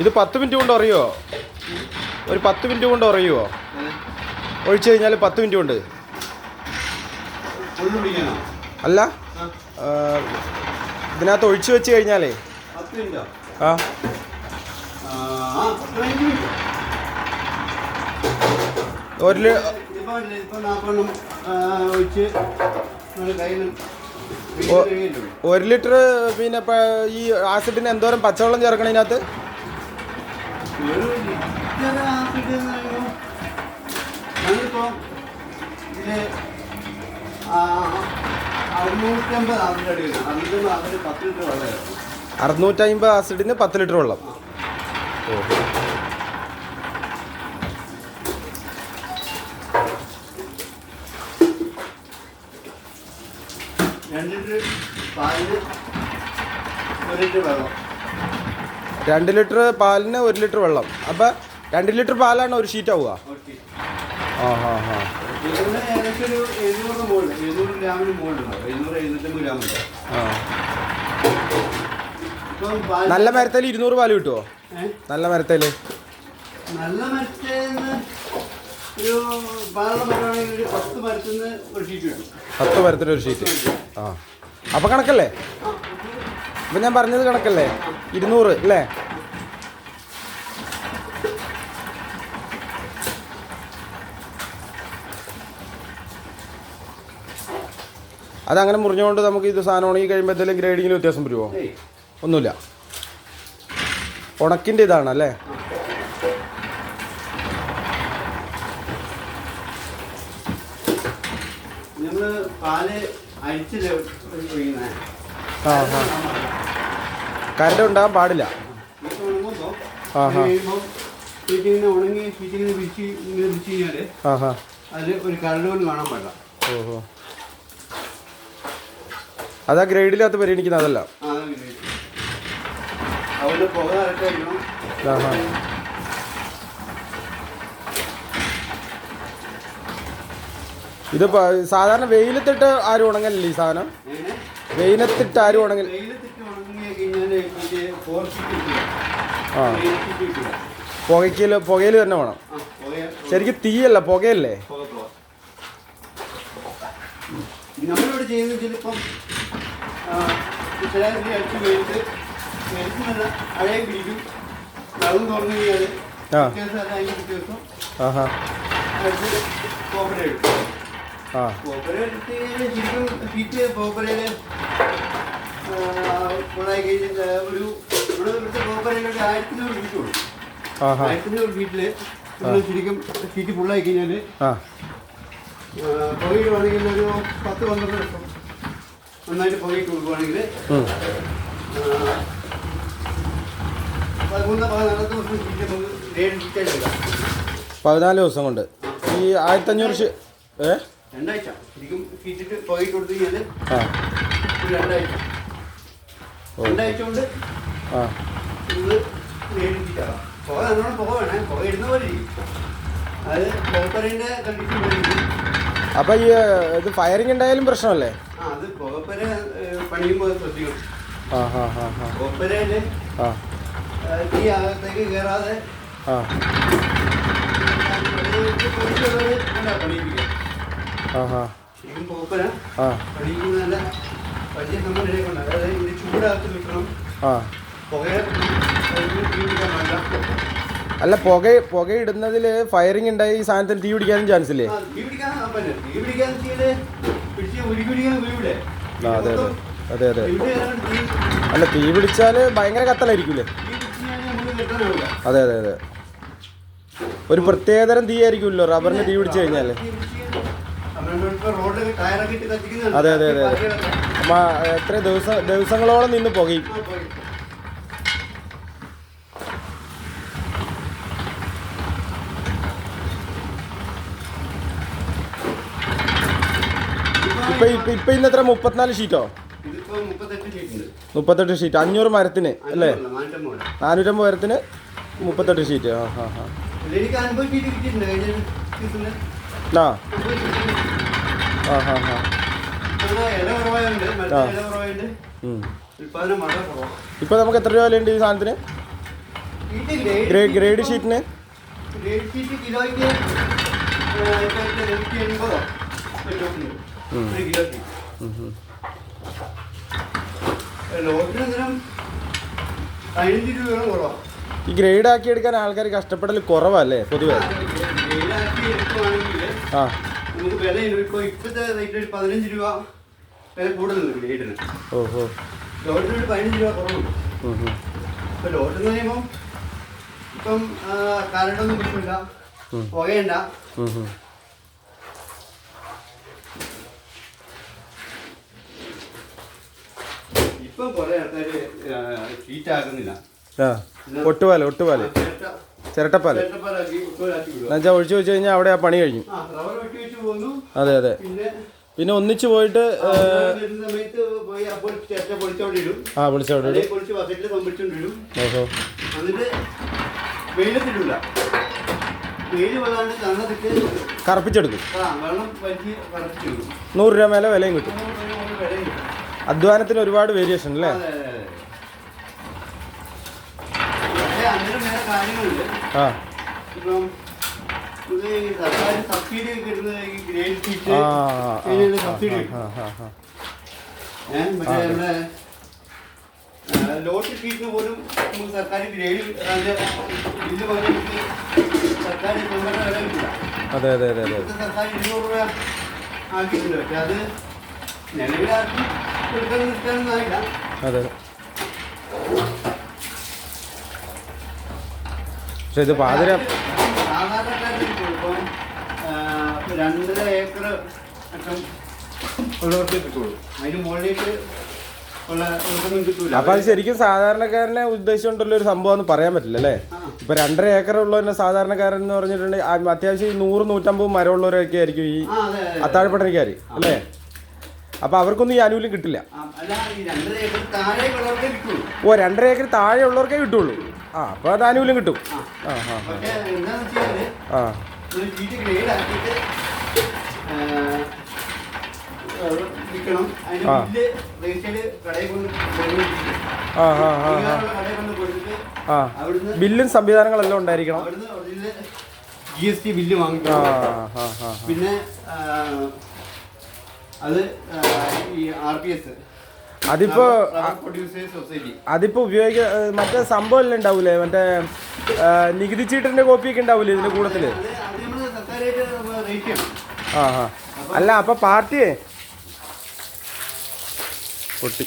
ഇത് പത്ത് മിനിറ്റ് കൊണ്ട് അറിയുമോ ഒരു പത്ത് മിനിറ്റ് കൊണ്ട് അറിയുമോ ഒഴിച്ചു കഴിഞ്ഞാൽ പത്ത് മിനിറ്റ് കൊണ്ട്. അല്ല ഇതിനകത്ത് ഒഴിച്ചു വെച്ച് കഴിഞ്ഞാലേ. ആ. ഒരു ഒരു ലിറ്റർ പിന്നെ ഈ ആസിഡിന് എന്തോരം പച്ചവെള്ളം ചേർക്കണം ഇതിനകത്ത്? അറുന്നൂറ്റമ്പത് ആസിഡിന് പത്ത് ലിറ്റർ വെള്ളം. രണ്ട് ലിറ്റർ പാൽ ഒരു ലിറ്റർ വെള്ളം. രണ്ട് ലിറ്റർ പാലിന് ഒരു ലിറ്റർ വെള്ളം. അപ്പം രണ്ട് ലിറ്റർ പാലാണ് ഒരു ഷീറ്റ് ആവുക? ആ ഹാ ഹാ നല്ല മരത്തേൽ ഇരുന്നൂറ് പാൽ കിട്ടുമോ നല്ല മരത്തേൽ നല്ല ഒരു പത്ത് മരത്തിന് ഒരു ഷീറ്റ് ആ. അപ്പൊ കണക്കല്ലേ? അപ്പം ഞാൻ പറഞ്ഞത് കണക്കല്ലേ? ഇരുന്നൂറ് അല്ലേ? അതങ്ങനെ മുറിഞ്ഞുകൊണ്ട് നമുക്ക് ഇത് സാധനം ഉണങ്ങി കഴിയുമ്പോൾ എന്തെങ്കിലും ഗ്രേഡിങ്ങിൽ വ്യത്യാസം വരുമോ ഒന്നുമില്ല. ഉണക്കിന്റെ ഇതാണ് അല്ലേ? നമ്മൾ പാൽ അരിച്ചില്ല കരണ്ട് ഉണ്ടാകാൻ പാടില്ല. ഒരു കരട് പോലും ഓഹോ. അതാ ഗ്രേഡിനകത്ത് പരിഗണിക്കുന്ന അതല്ല. ഇതിപ്പോ സാധാരണ വെയിലത്തിട്ട് ആരും ഉണങ്ങലില്ല ഈ സാധനം? വെയിലത്തിട്ട് ആരും ഉണങ്ങി ആ. പുകയ്ക്കൽ പുകയിൽ തന്നെ വേണം. ശരിക്കും തീയല്ല പുകയല്ലേ? പുക പുക നമ്മളിവിടെ ചെയ്യുന്നത് ചിലപ്പം ശരാശരി അടിച്ച് വെയിലത്ത് വെയിലത്ത് നല്ല അഴയും പിടിക്കും. വെള്ളം തുറന്നു കഴിഞ്ഞാൽ ആ. വ്യത്യാസം അല്ല അതിന്റെ വ്യത്യാസം ആഹാ. അടിച്ച് കോപ്പര പതിനാല് ദിവസം കൊണ്ട്. ഈ ആയിരത്തഞ്ഞൂറ് ഷി ഏ? രണ്ടാഴ്ച. ശരിക്കും കീറ്റിട്ട് പോയിട്ട് കൊടുത്തു കഴിഞ്ഞാൽ ആ. ഒരു രണ്ടാഴ്ച. ഓ. രണ്ടാഴ്ച കൊണ്ട് ആ. ഇത് ഏഴ് ഷീറ്റാകാം പുക നല്ലോണം പുക വേണേ. പുക ഇടുന്ന പോലെ ഇരിക്കും. അത് പുകപ്പരേന്റെ കണ്ടീഷൻ പോലെ ഈ ഇത് ഫയറിംഗ് ഉണ്ടായാലും പ്രശ്നമല്ലേ? ആ അത് പുകപ്പര പണിയുമ്പോൾ ശ്രദ്ധിക്കണം. ആ തീ അകത്തേക്ക് കയറാതെ ശരിക്കും പോപ്പന നല്ല വലിയ അതായത് ചൂടാക്കി നിൽക്കണം അല്ല പുക പുകയിടുന്നതിൽ ഫയറിംഗ് ഉണ്ടായി ഈ സാധനത്തിൽ തീ പിടിക്കാനും ചാൻസ് ഇല്ലേ? അതെ അതെ. അതെ അതെ. അല്ല തീ പിടിച്ചാൽ ഭയങ്കര കത്തലായിരിക്കൂലേ? അതെ അതെ അതെ. ഒരു പ്രത്യേകതരം തീ ആയിരിക്കുമല്ലോ റബ്ബറിന് തീ പിടിച്ചു കഴിഞ്ഞാൽ അതെ, അതെ, അതെ, അതെ. എത്ര ദിവസം ദിവസങ്ങളോളം നിന്ന് പുകയും. ഇപ്പൊ ഇപ്പൊ ഇപ്പൊ ഇന്ന് എത്ര മുപ്പത്തിനാല് ഷീറ്റോ? മുപ്പത്തെട്ട് ഷീറ്റ്. അഞ്ഞൂറ് മരത്തിന് അല്ലേ? നാനൂറ്റമ്പത് മരത്തിന് മുപ്പത്തെട്ട് ഷീറ്റ്. ആ ആ. ആ. ഇപ്പൊ നമുക്ക് എത്ര രൂപ വിലയുണ്ട് ഈ സാധനത്തിന്? ഗ്രേഡ് ഗ്രേ- ഗ്രേഡ് ഷീറ്റിന്? ഈ ഗ്രേഡ് ആക്കി എടുക്കാൻ ആൾക്കാർ കഷ്ടപ്പെടൽ കുറവല്ലേ പൊതുവെ? ആ. നമുക്ക് വില ഇപ്പോൾ ഇപ്പോഴത്തെ റേറ്റ് ഒരു പതിനഞ്ച് രൂപ വില കൂടുതലുണ്ട് ഗ്രേഡിന് ഓഹോ. ലോട്ടിന് ഒരു പതിനഞ്ച് രൂപ കുറവുണ്ട്. ഉം, ഉം. ഇപ്പൊ ലോട്ട് എന്ന് പറയുമ്പോൾ ഇപ്പം കരണ്ടൊന്നും. പുകയണ്ട. ഇപ്പം കുറെ ആൾക്കാര് ഷീറ്റ് ആക്കുന്നില്ല. ഒട്ടുപാൽ ഒട്ടുപാൽ. ചിരട്ട- ചിരട്ടപ്പാൽ. എന്നുവെച്ചാൽ ഒഴിച്ചു വെച്ച് കഴിഞ്ഞാൽ അവിടെ ആ പണി കഴിഞ്ഞു. അതെ അതെ. പിന്നെ ഒന്നിച്ചു പോയിട്ട് ആ, ഏ, സമയത്ത് പോയി അപ്പോൾ ചിരട്ട പൊളിച്ചോണ്ടിടും. ആ വിളിച്ചവിടെ അതേ പൊളിച്ച് ബക്കറ്റിൽ പമ്പിച്ചോണ്ടിടും ഓഹോ. കറപ്പിച്ചെടുക്കും. നൂറ് രൂപ മേലെ വിലയും കിട്ടും. അധ്വാനത്തിന് ഒരുപാട് വേരിയേഷൻ അല്ലേ? ആ. ലോട്ട് ഷീറ്റിന് പോലും നമുക്ക് സർക്കാർ ഗ്രേഡ് അതിന്റെ ബില്ല് പകരം സർക്കാർ തൊണ്ണൂറ് വില അതെ അതെ അതെ അതെ. സർക്കാർ ഇരുന്നൂറ് രൂപ ആക്കിയിട്ടുണ്ട്. പക്ഷെ അത് നിലവിലാക്കി കൊടുക്കാൻ നിൽക്കാനൊന്നും അതെ പക്ഷെ ഇത് പാതിര സാധാരണക്കാർക്ക് ഇപ്പം ആ, ഇപ്പൊ രണ്ടര ഏക്കർ ഒക്കെ ഉള്ളവർക്ക് കിട്ടുള്ളൂ അതിന് മുകളിലേക്ക് ഉള്ള ഉള്ളതൊന്നും കിട്ടൂല. അപ്പൊ അത് ശരിക്കും സാധാരണക്കാരനെ ഉദ്ദേശിച്ചുകൊണ്ടുള്ള ഒരു സംഭവം എന്ന് പറയാൻ പറ്റില്ല അല്ലേ. ഇപ്പൊ രണ്ടര ഏക്കർ ഉള്ളവരുടെ സാധാരണക്കാരൻ എന്ന് പറഞ്ഞിട്ടുണ്ടെങ്കിൽ അത്യാവശ്യം ഈ നൂറ് നൂറ്റമ്പത് മരമുള്ളവരൊക്കെ ആയിരിക്കും ഈ അത്താഴപ്പട്ടണിക്കാർ അല്ലേ? അപ്പൊ അവർക്കൊന്നും ഈ ആനുകൂല്യം കിട്ടില്ല. ഓ രണ്ടര ഏക്കർ താഴെ ഉള്ളവർക്കേ കിട്ടുള്ളൂ. ആ അപ്പൊ അത് ആനുകൂല്യം കിട്ടും. ആ. ആ ആ. ഒരു വിൽക്കണം അതിന് കടയിൽ കൊണ്ട് കൊടുത്തിട്ട് അവിടുന്ന് ബില്ലും സംവിധാനങ്ങളെല്ലാം ഉണ്ടായിരിക്കണം. അവിടുന്ന് original G S T bill വാങ്ങിക്കണം പിന്നെ അത് ഈ ആർ പി എസ് അതിപ്പോ അതിപ്പോ ഉപയോഗിക്ക മറ്റേ സംഭവം എല്ലാം ഉണ്ടാവൂലേ? മറ്റേ നികുതി ചീട്ടിന്റെ കോപ്പിയൊക്കെ ഉണ്ടാവൂലേ ഇതിന്റെ കൂട്ടത്തിൽ അത് അത് നമ്മൾ സർക്കാരായിട്ട് റേറ്റ് ചെയ്യണം ആ ആ അല്ല അപ്പൊ പാർട്ടിയെ? പൊട്ടി.